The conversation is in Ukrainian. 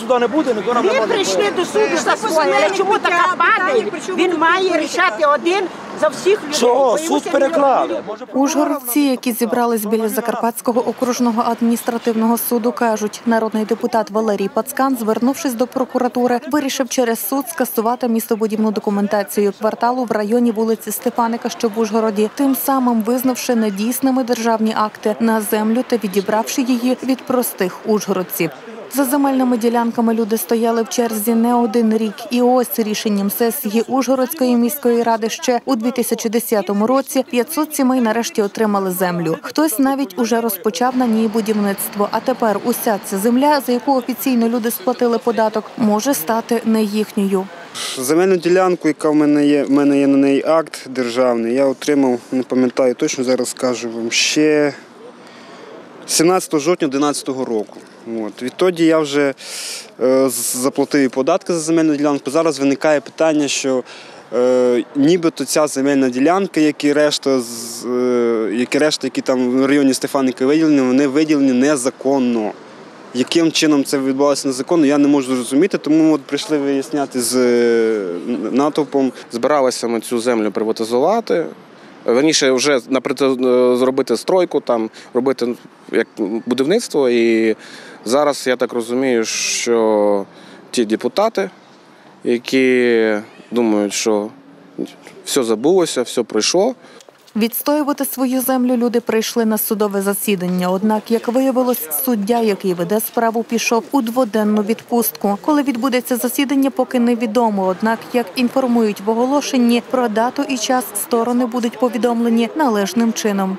суда не буде, ніхто нам не Ми буде. прийшли до суду за своє, але чому така падає? Він має рішати один за всіх людей. Чого? Суд це переклали. не Ужгородці, які зібрались біля Закарпатського окружного адміністративного суду, кажуть, народний депутат Валерій Пацкан, звернувшись до прокуратури, вирішив через суд скасувати містобудівну документацію кварталу в районі вулиці Степаника, що в Ужгороді, тим самим визнавши недійсними державні акти на землю та відібравши її від простих ужгородців. За земельними ділянками люди стояли в черзі не один рік, і ось рішенням сесії Ужгородської міської ради ще у 2010 році 500 сімей нарешті отримали землю. Хтось навіть уже розпочав на ній будівництво. А тепер уся ця земля, за яку офіційно люди сплатили податок, може стати не їхньою. Земельну ділянку, яка в мене є, в мене є на неї акт державний, я отримав, не пам'ятаю точно, зараз скажу вам, ще 17 жовтня 2011 року. От. Відтоді я вже е, заплатив податки за земельну ділянку. Зараз виникає питання, що е, нібито ця земельна ділянка, як і решта, з- е, як і решта, які там в районі Стефаники виділені, вони виділені незаконно. Яким чином це відбувалося незаконно, я не можу зрозуміти, тому от прийшли виясняти з е, натовпом. Збиралися ми цю землю приватизувати. Верніше, вже наприклад, е, зробити стройку, там, робити як будівництво. І зараз я так розумію, що ті депутати, які думають, що все забулося, все пройшло. Відстоювати свою землю люди прийшли на судове засідання. Однак, як виявилось, суддя, який веде справу, пішов у дводенну відпустку. Коли відбудеться засідання, поки невідомо. Однак, як інформують в оголошенні, про дату і час сторони будуть повідомлені належним чином.